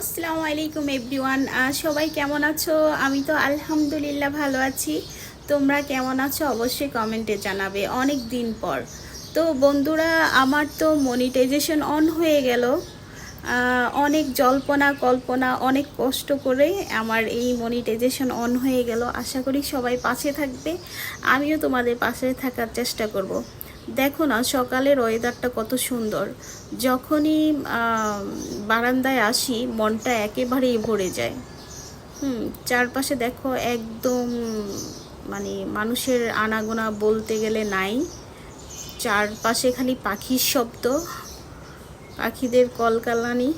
আসসালামু আলাইকুম এভরিওয়ান। সবাই কেমন আছো? আমি তো আলহামদুলিল্লাহ ভালো আছি। তোমরা কেমন আছো? অবশ্যই কমেন্টে জানাবে অনেক দিন পর। তো বন্ধুরা, আমার তো মনিটাইজেশন অন হয়ে গেল। অনেক জল্পনা, কল্পনা, অনেক কষ্ট করে আমার এই মনিটাইজেশন অন হয়ে গেল। আশা করি সবাই পাশে থাকবে। আমিও তোমাদের পাশে থাকার চেষ্টা করব। দেখো না, সকালের ওয়েদারটা কত সুন্দর। যখনই বারান্দায় আসি, মনটা একেবারেই ভরে যায়। হুম, চারপাশে দেখো একদম মানে মানুষের আনাগোনা বলতে গেলে নাই। চারপাশে খালি পাখির শব্দ, পাখিদের কলকালানি।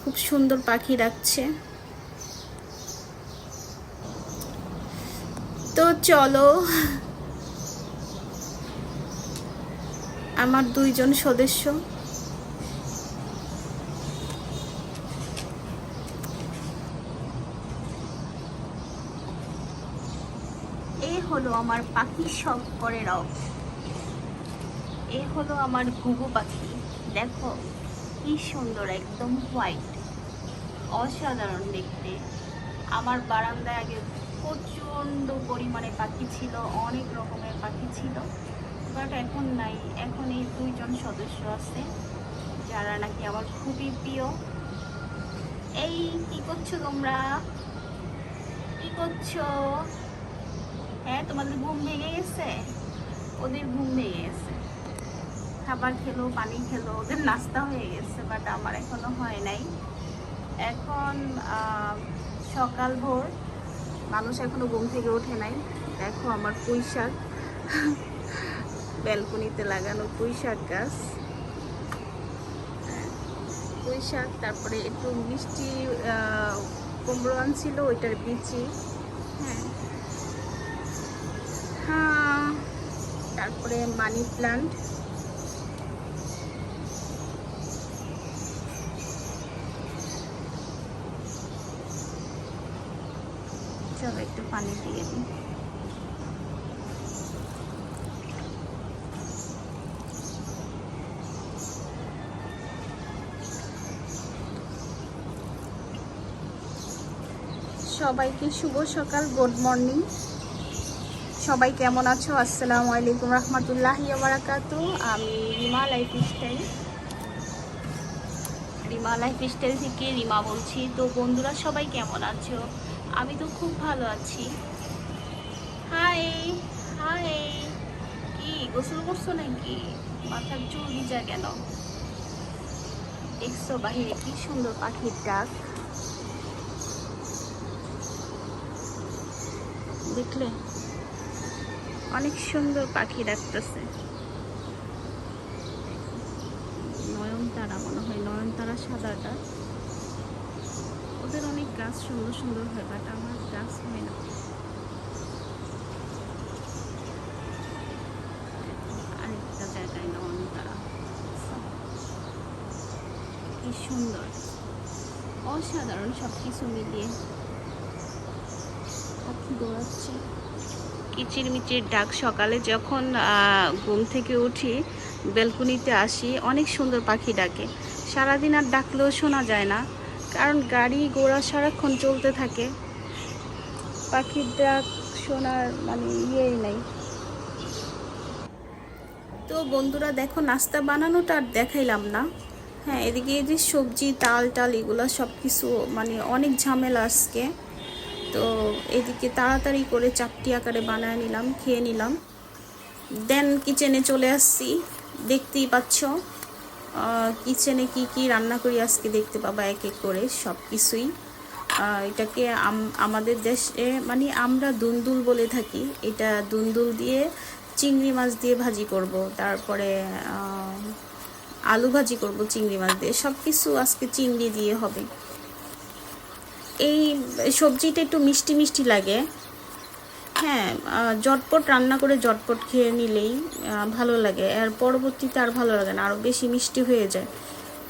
খুব সুন্দর পাখি ডাকছে। তো চলো আমার দুইজন সদস্য। এ হলো আমার পাখি সব করে রাও এ হলো আমার ঘুঘু পাখি। দেখো, কি সুন্দর, একদম হোয়াইট। অসাধারণ দেখতে। আমার বারান্দায় আগে প্রচণ্ড পরিমাণে পাখি ছিল, অনেক রকমের পাখি ছিল। বাট এখন নাই। এখন এই দুইজন সদস্য আছে, যারা নাকি আমার খুবই প্রিয়। এই কি করছ তোমরা? কি করছ? হ্যাঁ তোমাদের ঘুম ভেঙে গেছে? ওদের ঘুম ভেঙে গেছে। খাবার খেলো, পানি খেলো, ওদের নাস্তা হয়ে গেছে, বাট আমার এখনও হয় নাই। এখন সকাল ভোর। মানুষ এখনও ঘুম থেকে ওঠে নাই। দেখো আমার পুঁই ব্যালকনিতে লাগানো পুঁই শাক গাছ। হ্যাঁ, পুঁই শাক তারপরে একটু মিষ্টি কুমড়ো আনছিল ওইটার বিচি। হ্যাঁ হ্যাঁ তারপরে মানি প্লান্ট। চলো একটু পানি দিয়ে দিই। সবাইকে শুভ সকাল গুড মর্নিং সবাই কেমন আছো? আসসালামু আলাইকুম রহমতুল্লাহ বারাকাতু আমি Rima life style Rima life style থেকে রিমা বলছি। তো বন্ধুরা, সবাই কেমন আছো? আমি তো খুব ভালো আছি। Hi hi. কি, গোসল করছ নাকি? মাথার চুল ভিজা কেন? দেখছ বাহিরে কি সুন্দর পাখির ডাক। দেখলে অনেক সুন্দর পাখি ডাকতেছে নয়নতারা, মনে হয় নয়নতারা সাদাটা। ওদের অনেক গাছ সুন্দর সুন্দর হয় বাট আমার গাছ হয় না। আরেকটা জায়গায় নয়নতারা। কি সুন্দর। অসাধারণ সব কিছু মিলিয়ে। কিচিরমিচির ডাক সকালে যখন ঘুম থেকে উঠি, বেলকুনিতে আসি, অনেক সুন্দর পাখি ডাকে। সারাদিন আর ডাকলেও শোনা যায় না, কারণ গাড়ি ঘোড়া সারাক্ষণ চলতে থাকে। পাখির ডাক শোনার মানে ইয়েই নাই। তো বন্ধুরা, দেখো নাস্তা বানানোটা আর দেখাইলাম না। হ্যাঁ এদিকে যে সবজি তাল টাল এগুলো সব কিছু মানে অনেক ঝামেলা আজকে। তো এদিকে তাড়াতাড়ি করে চাপটি আকারে বানায় নিলাম, খেয়ে নিলাম। দেন কিচেনে চলে আসছি, দেখতেই পাচ্ছ কিচেনে কি কি রান্না করি আজকে দেখতে পাবা এক এক করে সব কিছুই এটাকে আম- আমাদের দেশে মানে আমরা দুন্দুল বলে থাকি, এটা দুন্দুল দিয়ে চিংড়ি মাছ দিয়ে ভাজি করব, তারপরে আলু ভাজি করব চিংড়ি মাছ দিয়ে সব কিছু আজকে চিংড়ি দিয়ে হবে। এই সবজিটা একটু মিষ্টি মিষ্টি লাগে। হ্যাঁ জটপট রান্না করে জটপট খেয়ে নিলেই ভালো লাগে। আর পরবর্তীতে আর ভালো লাগে না আরও বেশি মিষ্টি হয়ে যায়।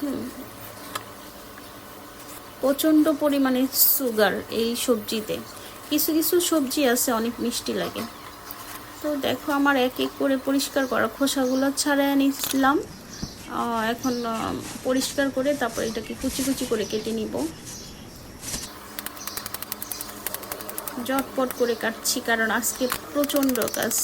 হুম। প্রচণ্ড পরিমাণে সুগার এই সবজিতে। কিছু কিছু সবজি আছে অনেক মিষ্টি লাগে। তো দেখো আমার এক এক করে পরিষ্কার করা খোসাগুলো ছাড়াই আহ, এখন পরিষ্কার করে তারপর এটাকে কুচি কুচি করে কেটে নিব। জটপট করে কাটছি, কারণ আজকে প্রচণ্ড কাজ।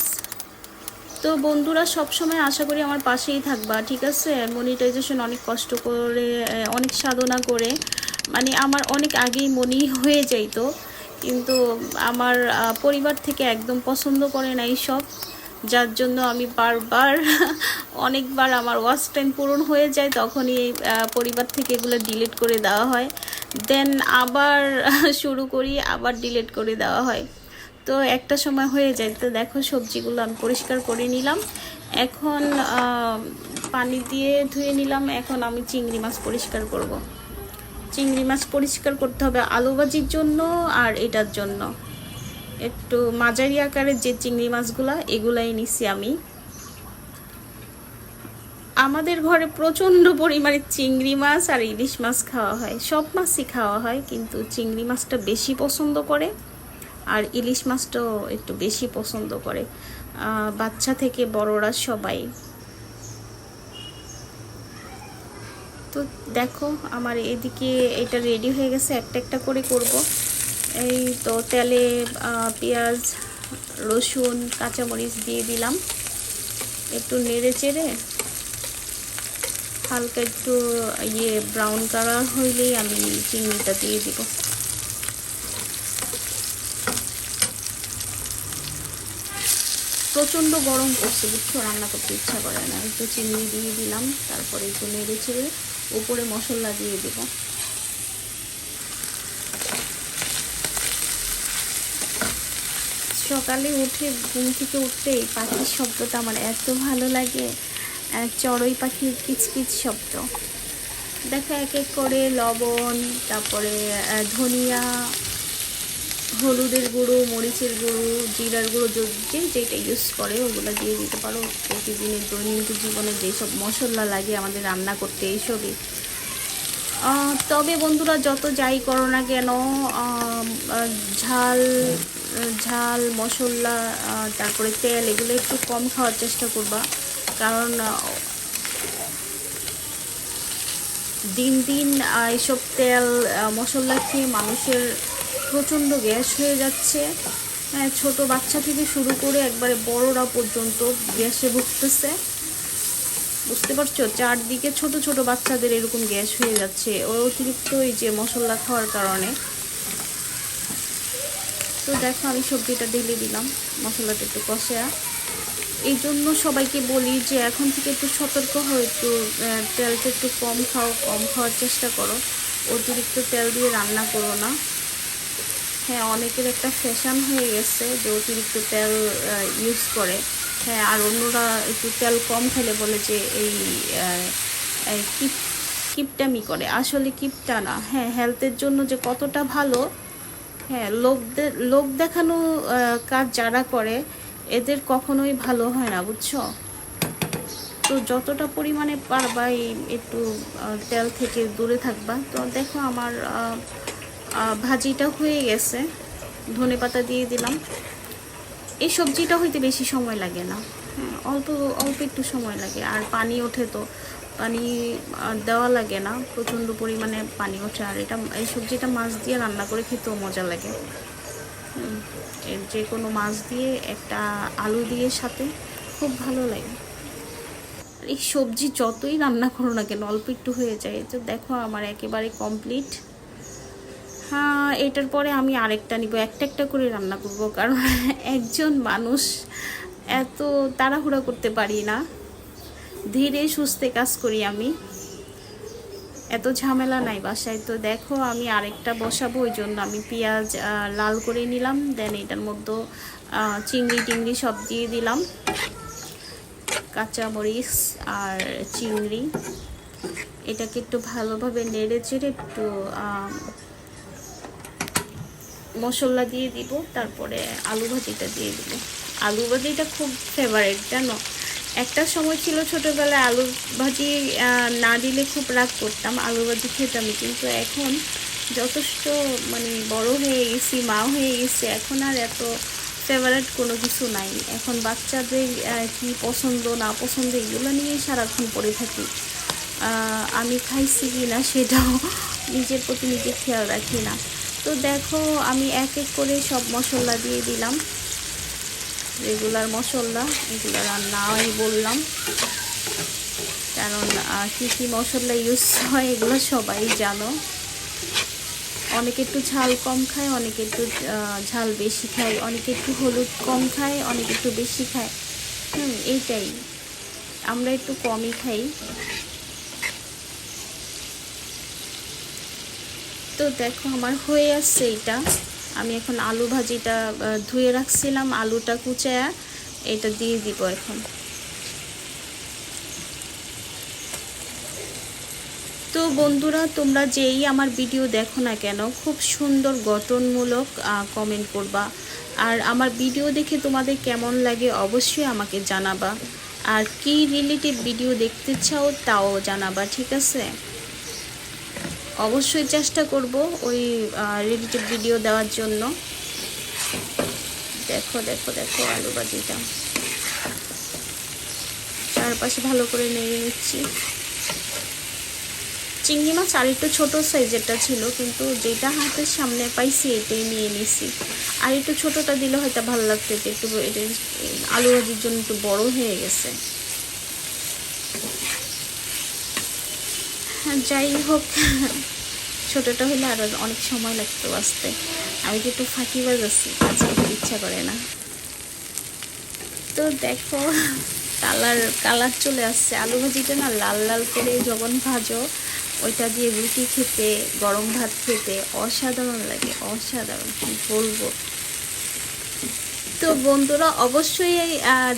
তো বন্ধুরা, সবসময় আশা করি আমার পাশেই থাকবা, ঠিক আছে? মনিটাইজেশন অনেক কষ্ট করে অনেক সাধনা করে। মানে আমার অনেক আগেই মনি হয়ে যাইতো, কিন্তু আমার পরিবার থেকে একদম পছন্দ করে না সব। যার জন্য আমি বারবার, অনেকবার আমার ওয়াচ টাইম পূরণ হয়ে যায়, তখনই পরিবার থেকে এগুলো ডিলিট করে দেওয়া হয়। দেন আবার শুরু করি, আবার ডিলেট করে দেওয়া হয়। তো একটা সময় হয়ে যায়, তো দেখো সবজিগুলো আমি পরিষ্কার করে নিলাম। এখন পানি দিয়ে ধুয়ে নিলাম। এখন আমি চিংড়ি মাছ পরিষ্কার করব। চিংড়ি মাছ পরিষ্কার করতে হবে আলু ভাজির জন্য আর এটার জন্য। একটু মাঝারি আকারের যে চিংড়ি মাছগুলা, এগুলাই নিছি আমি। আমাদের ঘরে প্রচণ্ড পরিমাণে চিংড়ি মাছ আর ইলিশ মাছ খাওয়া হয়। সব মাছই খাওয়া হয়, কিন্তু চিংড়ি মাছটা বেশি পছন্দ করে আর ইলিশ মাছটাও একটু বেশি পছন্দ করে। বাচ্চা থেকে বড়রা সবাই। তো দেখো, আমার এদিকে এটা রেডি হয়ে গেছে, একটা একটা করে করব। এই তো তেলে পেঁয়াজ, রসুন, কাঁচামরিচ দিয়ে দিলাম। একটু নেড়ে চেড়ে হালকা একটু ইয়ে ব্রাউন কালার হইলেই আমি চিংড়িটা দিয়ে দিব। প্রচণ্ড গরম করছে, বুঝছ? রান্না করতে ইচ্ছা করে না। একটু চিনি দিয়ে দিলাম, তারপরে একটু নেড়ে চেড়ে উপরে মশলা দিয়ে দেবো। সকালে উঠে ঘুম থেকে উঠতে এই পাখির শব্দটা আমার এত ভালো লাগে। চড়ুই পাখির কিচকিচ শব্দ। দেখো এক এক করে লবণ, তারপরে ধনিয়া, হলুদের গুঁড়ো, মরিচের গুঁড়ো, জিরার গুঁড়ো, যে যেটা ইউজ করে, ওগুলো দিয়ে দিতে পারো। প্রতিদিনের দৈনন্দিন জীবনে যেসব মশলা লাগে আমাদের রান্না করতে এইসবই তবে বন্ধুরা যত যাই করো না কেন ঝাল ঝাল, মশলা তারপরে তেল, এগুলো একটু কম খাওয়ার চেষ্টা করবা। কারণ দিন দিন এসব তেল মশলা খেয়ে মানুষের প্রচণ্ড গ্যাস হয়ে যাচ্ছে। হ্যাঁ ছোট বাচ্চা থেকে শুরু করে একবারে বড়রা পর্যন্ত গ্যাসে ভুগতেছে। বুঝতে পারছ? চারদিকে ছোট ছোট বাচ্চাদের এরকম গ্যাস হয়ে যাচ্ছে। ও অতিরিক্ত এই যে মশলা খাওয়ার কারণে। তো দেখো, আমি সবজিটা ঢেলে দিলাম। মশলাটা একটু কষা এই জন্য সবাইকে বলি যে এখন থেকে একটু সতর্ক হও, একটু তেলটা একটু কম খাও, কম খাওয়ার চেষ্টা করো। অতিরিক্ত তেল দিয়ে রান্না করো না। হ্যাঁ অনেকের একটা ফ্যাশন হয়ে গেছে যে অতিরিক্ত তেল ইউজ করে। হ্যাঁ আর অন্যরা একটু তেল কম খেলে বলে যে এই কিপ, কিপটামি করে। আসলে কিপটা না। হ্যাঁ হেলথের জন্য যে কতটা ভালো হ্যাঁ লোক লোক দেখানো কাজ যারা করে এদের কখনোই ভালো হয় না বুঝছ? তো যতটা পরিমাণে পারবা একটু তেল থেকে দূরে থাকবা। তো দেখো আমার ভাজিটা হয়ে গেছে। ধনে পাতা দিয়ে দিলাম। এই সবজিটা হইতে বেশি সময় লাগে না। হ্যাঁ, অল্প অল্প একটু সময় লাগে। আর পানি ওঠে তো পানি দেওয়া লাগে না। প্রচণ্ড পরিমাণে পানি ওঠে। আর এটা এই সবজিটা মাছ দিয়ে রান্না করে খেতেও মজা লাগে। যে কোনো মাছ দিয়ে একটা আলু দিয়ে সাথে খুব ভালো লাগে। এই সবজি যতই রান্না করো না কেন, অল্প একটু হয়ে যায়, তো দেখো আমার একেবারে কমপ্লিট হ্যাঁ এটার পরে আমি আরেকটা নিব, একটা একটা করে রান্না করব, কারণ একজন মানুষ এত তাড়াহুড়া করতে পারি না। ধীরে সুস্থে কাজ করি আমি। এত ঝামেলা নাই বাসায়। তো দেখো, আমি আরেকটা বসাবো, ওই জন্য আমি পেঁয়াজ লাল করে নিলাম। দেন এটার মধ্যে চিংড়ি টিংড়ি সব দিয়ে দিলাম। কাঁচামরিচ আর চিংড়ি। এটাকে একটু ভালোভাবে নেড়ে চেড়ে একটু মশলা দিয়ে দিব। তারপরে আলু ভাজিটা দিয়ে দিব। আলু ভাজিটা খুব ফেভারেট জানো? একটা সময় ছিল ছোটোবেলায় আলু ভাজি না দিলে খুব রাগ করতাম। আলু ভাজি খেতাম কিন্তু এখন যথেষ্ট মানে বড় হয়ে গেছি মা হয়ে গেছি, এখন আর এত ফেভারেট কোনো কিছু নাই। এখন বাচ্চাদের কি পছন্দ, না পছন্দ, এগুলো নিয়েই সারাক্ষণ পড়ে থাকি। আমি খাইছি কি না সেটাও নিজের প্রতি নিজে খেয়াল রাখি না। তো দেখো, আমি এক এক করে সব মশলা দিয়ে দিলাম। রেগুলার মশলা, এগুলো রান্না আমি বললাম। কারণ কী কী মশলা ইউজ হয়, এগুলো সবাই জানো। অনেকে একটু ঝাল কম খায়, অনেকে একটু ঝাল বেশি খায়, অনেকে একটু হলুদ কম খায়, অনেকে একটু বেশি খায়। হুম, এইটাই। আমরা একটু কমই খাই। তো দেখো, আমার হয়ে আসছে এইটা। আমি এখন আলু ভাজিটা ধুয়ে রাখছিলাম, আলুটা কুচায়া এটা দিয়ে দিব এখন। তো বন্ধুরা, তোমরা যেই আমার ভিডিও দেখো না কেন, খুব সুন্দর গঠনমূলক কমেন্ট করবা। আর আমার ভিডিও দেখে তোমাদের কেমন লাগে অবশ্যই আমাকে জানাবা। আর কি রিলেটিভ ভিডিও দেখতে চাও তাও জানাবা, ঠিক আছে? অবশ্যই চেষ্টা করব ওই রিলেটিভ ভিডিও দেওয়ার জন্য। দেখো দেখো দেখো আলু ভাজিটা। চারপাশে ভালো করে নেড়ে নিচ্ছি। চিংড়ি মাছ আর একটু ছোটো সাইজেরটা ছিল, কিন্তু যেটা হাতের সামনে পাইছি, এটাই নিয়ে নিছি। আর একটু ছোটোটা দিলে হয়তো ভালো লাগতো একটু আলু ভাজির জন্য একটু বড় হয়ে গেছে। যাই হোক, ছোটোটা হলে আরও অনেক সময় লাগতো আসতে। আমি তো একটু আছি, আজকে খেতে ইচ্ছা করে না। তো দেখো, কালার কালার চলে আসছে। আলু ভাজিটা না লাল লাল করে যখন ভাজো, ওইটা দিয়ে রুটি খেতে, গরম ভাত খেতে অসাধারণ লাগে, অসাধারণ, কি বলব? তো বন্ধুরা, অবশ্যই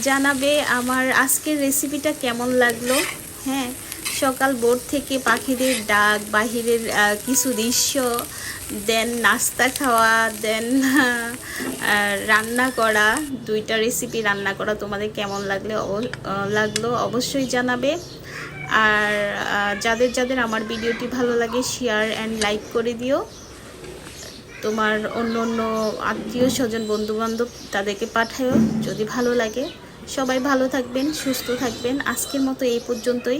জানাবে আমার আজকের রেসিপিটা কেমন লাগল। হ্যাঁ সকাল বোর্ড থেকে পাখিদের ডাক, বাহিরের কিছু দৃশ্য, দেন নাস্তা খাওয়া, দেন রান্না করা, দুইটা রেসিপি রান্না করা। তোমাদের কেমন লাগলে লাগল অবশ্যই জানাবে। আর যাদের যাদের আমার ভিডিওটি ভালো লাগে শেয়ার অ্যান্ড লাইক করে দিও। তোমার অন্য অন্য আত্মীয় স্বজন বন্ধু বান্ধব তাদেরকে পাঠায়ও, যদি ভালো লাগে। সবাই ভালো থাকবেন, সুস্থ থাকবেন। আজকের মতো এই পর্যন্তই।